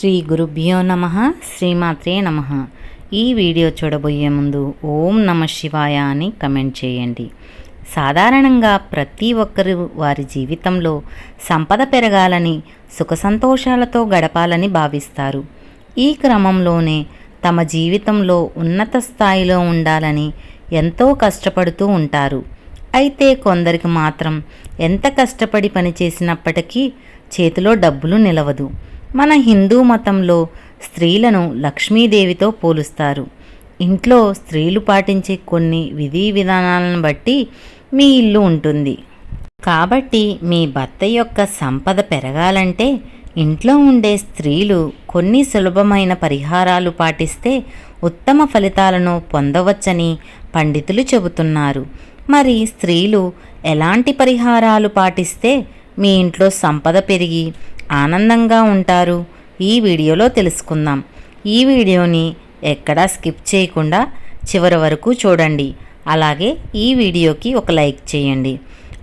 శ్రీ గురుభ్యో నమ శ్రీమాత్రే నమ. ఈ వీడియో చూడబోయే ముందు ఓం నమ శివాయ అని కమెంట్ చేయండి. సాధారణంగా ప్రతి ఒక్కరు వారి జీవితంలో సంపద పెరగాలని సుఖ సంతోషాలతో గడపాలని భావిస్తారు. ఈ క్రమంలోనే తమ జీవితంలో ఉన్నత స్థాయిలో ఉండాలని ఎంతో కష్టపడుతూ ఉంటారు. అయితే కొందరికి మాత్రం ఎంత కష్టపడి పనిచేసినప్పటికీ చేతిలో డబ్బులు నిలవదు. మన హిందూ మతంలో స్త్రీలను లక్ష్మీదేవితో పోలుస్తారు. ఇంట్లో స్త్రీలు పాటించే కొన్ని విధి విధానాలను బట్టి మీ ఇల్లు ఉంటుంది. కాబట్టి మీ భర్త యొక్క సంపద పెరగాలంటే ఇంట్లో ఉండే స్త్రీలు కొన్ని సులభమైన పరిహారాలు పాటిస్తే ఉత్తమ ఫలితాలను పొందవచ్చని పండితులు చెబుతున్నారు. మరి స్త్రీలు ఎలాంటి పరిహారాలు పాటిస్తే మీ ఇంట్లో సంపద పెరిగి ఆనందంగా ఉంటారు. ఈ వీడియోలో తెలుసుకుందాం. ఈ వీడియోని ఎక్కడా స్కిప్ చేయకుండా చివరి వరకు చూడండి. అలాగే ఈ వీడియోకి ఒక లైక్ చేయండి.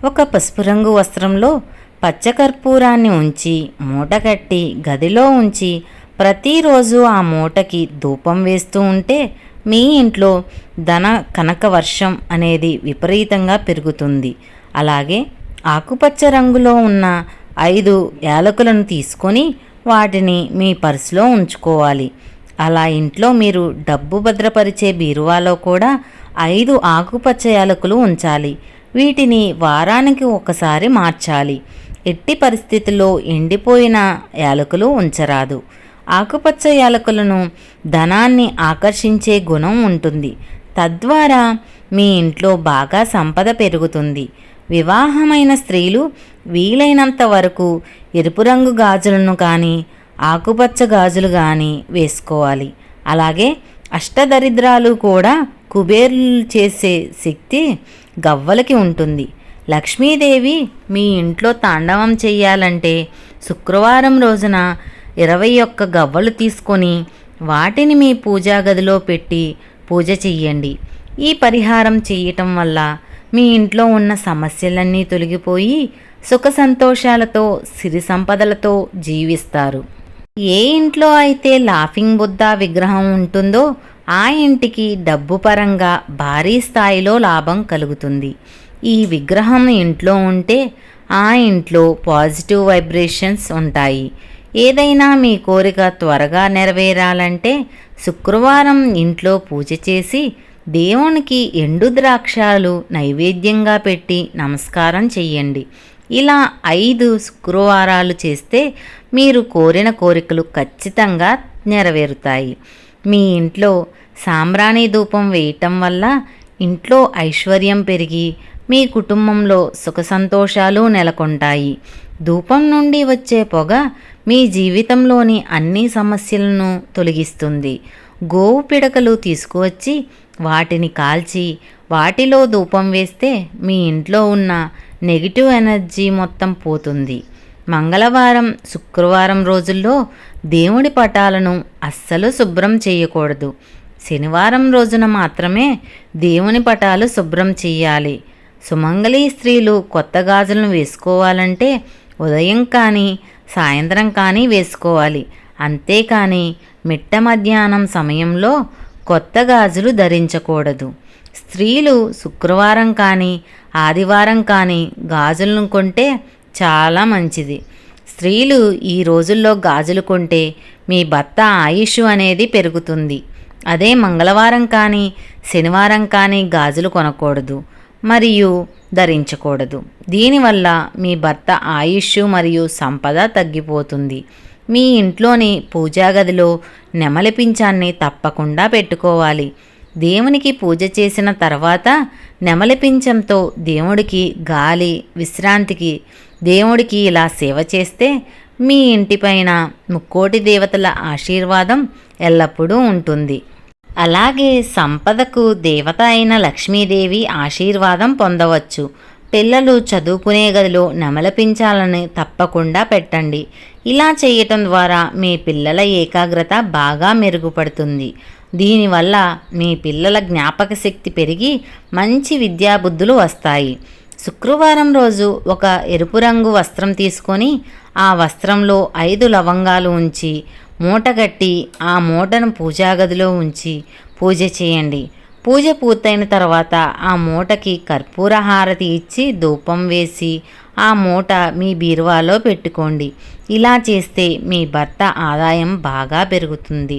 ఒక పసుపు రంగు వస్త్రంలో పచ్చకర్పూరాన్ని ఉంచి మూట కట్టి గదిలో ఉంచి ప్రతిరోజు ఆ మూటకి ధూపం వేస్తూ ఉంటే మీ ఇంట్లో ధన కనక వర్షం అనేది విపరీతంగా పెరుగుతుంది. అలాగే ఆకుపచ్చ రంగులో ఉన్న ఐదు యాలకులను తీసుకొని వాటిని మీ పర్సులో ఉంచుకోవాలి. అలా ఇంట్లో మీరు డబ్బు భద్రపరిచే బీరువాలో కూడా ఐదు ఆకుపచ్చ యాలకులు ఉంచాలి. వీటిని వారానికి ఒకసారి మార్చాలి. ఎట్టి పరిస్థితుల్లో ఎండిపోయిన యాలకులు ఉంచరాదు. ఆకుపచ్చ యాలకులను ధనాన్ని ఆకర్షించే గుణం ఉంటుంది. తద్వారా మీ ఇంట్లో బాగా సంపద పెరుగుతుంది. వివాహమైన స్త్రీలు వీలైనంత వరకు ఎరుపు రంగు గాజులను కానీ ఆకుపచ్చ గాజులు కానీ వేసుకోవాలి. అలాగే అష్టదరిద్రాలు కూడా కుబేర్లు చేసే శక్తి గవ్వలకి ఉంటుంది. లక్ష్మీదేవి మీ ఇంట్లో తాండవం చేయాలంటే శుక్రవారం రోజున ఇరవై ఒక్క గవ్వలు తీసుకొని వాటిని మీ పూజా గదిలో పెట్టి పూజ చెయ్యండి. ఈ పరిహారం చేయటం వల్ల మీ ఇంట్లో ఉన్న సమస్యలన్నీ తొలగిపోయి సుఖ సంతోషాలతో సిరి సంపదలతో జీవిస్తారు. ఏ ఇంట్లో అయితే లాఫింగ్ బుద్ధ విగ్రహం ఉంటుందో ఆ ఇంటికి డబ్బు పరంగా భారీ స్థాయిలో లాభం కలుగుతుంది. ఈ విగ్రహం ఇంట్లో ఉంటే ఆ ఇంట్లో పాజిటివ్ వైబ్రేషన్స్ ఉంటాయి. ఏదైనా మీ కోరిక త్వరగా నెరవేరాలంటే శుక్రవారం ఇంట్లో పూజ చేసి దేవునికి ఎండు ద్రాక్షాలు నైవేద్యంగా పెట్టి నమస్కారం చెయ్యండి. ఇలా ఐదు శుక్రవారాలు చేస్తే మీరు కోరిన కోరికలు ఖచ్చితంగా నెరవేరుతాయి. మీ ఇంట్లో సాంబ్రాణి ధూపం వేయటం వల్ల ఇంట్లో ఐశ్వర్యం పెరిగి మీ కుటుంబంలో సుఖ సంతోషాలు నెలకొంటాయి. ధూపం నుండి వచ్చే పొగ మీ జీవితంలోని అన్ని సమస్యలను తొలగిస్తుంది. గోవు పిడకలు తీసుకువచ్చి వాటిని కాల్చి వాటిలో ధూపం వేస్తే మీ ఇంట్లో ఉన్న నెగిటివ్ ఎనర్జీ మొత్తం పోతుంది. మంగళవారం శుక్రవారం రోజుల్లో దేవుడి పటాలను అస్సలు శుభ్రం చేయకూడదు. శనివారం రోజున మాత్రమే దేవుని పటాలు శుభ్రం చేయాలి. సుమంగళి స్త్రీలు కొత్త గాజులను వేసుకోవాలంటే ఉదయం కానీ సాయంత్రం కానీ వేసుకోవాలి. అంతేకాని మిట్ట మధ్యాహ్నం సమయంలో కొత్త గాజులు ధరించకూడదు. స్త్రీలు శుక్రవారం కానీ ఆదివారం కానీ గాజులను కొంటే చాలా మంచిది. స్త్రీలు ఈ రోజుల్లో గాజులు కొంటే మీ భర్త ఆయుష్ అనేది పెరుగుతుంది. అదే మంగళవారం కానీ శనివారం కానీ గాజులు కొనకూడదు మరియు ధరించకూడదు. దీనివల్ల మీ భర్త ఆయుష్ మరియు సంపద తగ్గిపోతుంది. మీ ఇంట్లోని పూజా గదిలో నెమలి పింఛాన్ని తప్పకుండా పెట్టుకోవాలి. దేవునికి పూజ చేసిన తర్వాత నెమలి పింఛంతో దేవుడికి గాలి విశ్రాంతికి దేవుడికి ఇలా సేవ చేస్తే మీ ఇంటిపైన ముక్కోటి దేవతల ఆశీర్వాదం ఎల్లప్పుడూ ఉంటుంది. అలాగే సంపదకు దేవత అయిన లక్ష్మీదేవి ఆశీర్వాదం పొందవచ్చు. పిల్లలు చదువుకునే గదిలో నెమలపించాలని తప్పకుండా పెట్టండి. ఇలా చేయటం ద్వారా మీ పిల్లల ఏకాగ్రత బాగా మెరుగుపడుతుంది. దీనివల్ల మీ పిల్లల జ్ఞాపక శక్తి పెరిగి మంచి విద్యాబుద్ధులు వస్తాయి. శుక్రవారం రోజు ఒక ఎరుపు రంగు వస్త్రం తీసుకొని ఆ వస్త్రంలో ఐదు లవంగాలు ఉంచి మూటగట్టి ఆ మూటను పూజాగదిలో ఉంచి పూజ చేయండి. పూజ పూర్తయిన తర్వాత ఆ మూటకి కర్పూర హారతి ఇచ్చి ధూపం వేసి ఆ మూట మీ బీరువాలో పెట్టుకోండి. ఇలా చేస్తే మీ భర్త ఆదాయం బాగా పెరుగుతుంది.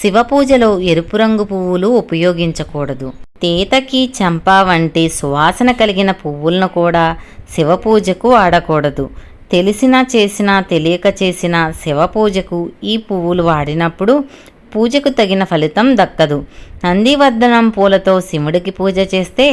శివ పూజలో ఎరుపు రంగు పువ్వులు ఉపయోగించకూడదు. తేతకి చంపా వంటి సువాసన కలిగిన పువ్వులను కూడా శివ పూజకు వాడకూడదు. తెలిసినా చేసినా తెలియక చేసిన శివ పూజకు ఈ పువ్వులు వాడినప్పుడు పూజకు తగిన ఫలితం దక్కదు. నందివర్ధనం పూలతో శివుడికి పూజ చేస్తే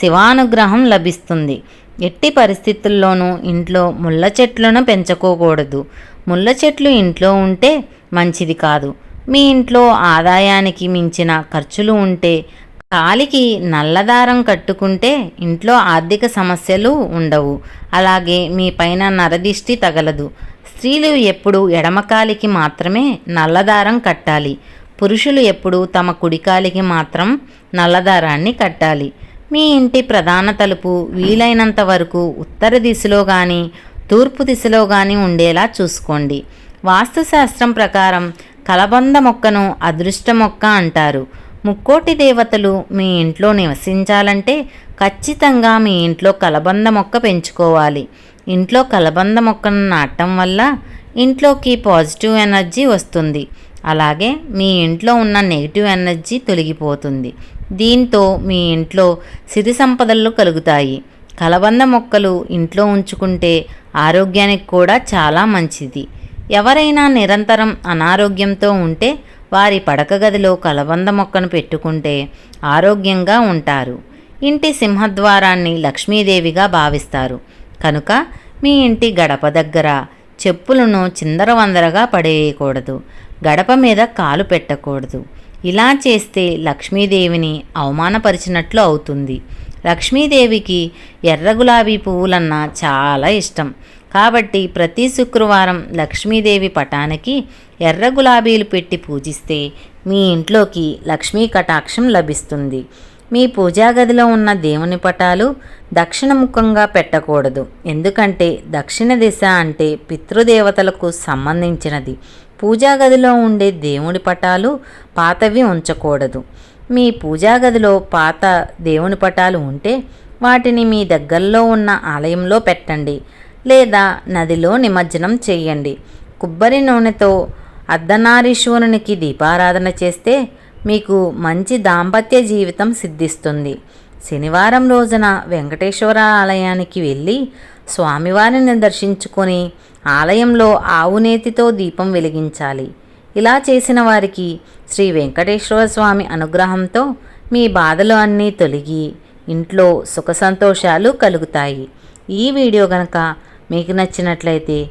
శివానుగ్రహం లభిస్తుంది. ఎట్టి పరిస్థితుల్లోనూ ఇంట్లో ముళ్ళ చెట్లను పెంచుకోకూడదు. ముళ్ళ చెట్లు ఇంట్లో ఉంటే మంచిది కాదు. మీ ఇంట్లో ఆదాయానికి మించిన ఖర్చులు ఉంటే కాలికి నల్లదారం కట్టుకుంటే ఇంట్లో ఆర్థిక సమస్యలు ఉండవు. అలాగే మీ పైన నరదిష్టి తగలదు. స్త్రీలు ఎప్పుడు ఎడమకాలికి మాత్రమే నల్లదారం కట్టాలి. పురుషులు ఎప్పుడు తమ కుడికాలికి మాత్రం నల్లదారాన్ని కట్టాలి. మీ ఇంటి ప్రధాన తలుపు వీలైనంత వరకు ఉత్తర దిశలో కానీ తూర్పు దిశలో కానీ ఉండేలా చూసుకోండి. వాస్తుశాస్త్రం ప్రకారం కలబంద మొక్కను అదృష్ట మొక్క అంటారు. ముక్కోటి దేవతలు మీ ఇంట్లో నివసించాలంటే ఖచ్చితంగా మీ ఇంట్లో కలబంద మొక్క పెంచుకోవాలి. ఇంట్లో కలబంద మొక్కను నాటడం వల్ల ఇంట్లోకి పాజిటివ్ ఎనర్జీ వస్తుంది. అలాగే మీ ఇంట్లో ఉన్న నెగిటివ్ ఎనర్జీ తొలగిపోతుంది. దీంతో మీ ఇంట్లో సిరి సంపదలు కలుగుతాయి. కలబంద మొక్కలు ఇంట్లో ఉంచుకుంటే ఆరోగ్యానికి కూడా చాలా మంచిది. ఎవరైనా నిరంతరం అనారోగ్యంతో ఉంటే వారి పడక గదిలో కలబంద మొక్కను పెట్టుకుంటే ఆరోగ్యంగా ఉంటారు. ఇంటి సింహద్వారాన్ని లక్ష్మీదేవిగా భావిస్తారు. కనుక మీ ఇంటి గడప దగ్గర చెప్పులను చిందరవందరగా పడేయకూడదు. గడప మీద కాలు పెట్టకూడదు. ఇలా చేస్తే లక్ష్మీదేవిని అవమానపరిచినట్లు అవుతుంది. లక్ష్మీదేవికి ఎర్ర గులాబీ పువ్వులన్నా చాలా ఇష్టం. కాబట్టి ప్రతి శుక్రవారం లక్ష్మీదేవి పటానికి ఎర్ర గులాబీలు పెట్టి పూజిస్తే మీ ఇంట్లోకి లక్ష్మీ కటాక్షం లభిస్తుంది. మీ పూజా గదిలో ఉన్న దేవుని పటాలు దక్షిణముఖంగా పెట్టకూడదు. ఎందుకంటే దక్షిణ దిశ అంటే పితృదేవతలకు సంబంధించినది. పూజా గదిలో ఉండే దేవుని పటాలు పాతవి ఉంచకూడదు. మీ పూజా గదిలో పాత దేవుని పటాలు ఉంటే వాటిని మీ దగ్గరలో ఉన్న ఆలయంలో పెట్టండి లేదా నదిలో నిమజ్జనం చేయండి. కొబ్బరి నూనెతో అర్ధనారీశ్వరునికి దీపారాధన చేస్తే మీకు మంచి దాంపత్య జీవితం సిద్ధిస్తుంది. శనివారం రోజున వెంకటేశ్వర ఆలయానికి వెళ్ళి స్వామివారిని దర్శించుకొని ఆలయంలో ఆవునేతితో దీపం వెలిగించాలి. ఇలా చేసిన వారికి శ్రీ వెంకటేశ్వర స్వామి అనుగ్రహంతో మీ బాధలు అన్నీ తొలగి ఇంట్లో సుఖ సంతోషాలు కలుగుతాయి. ఈ వీడియో కనుక మీకు నచ్చినట్లయితే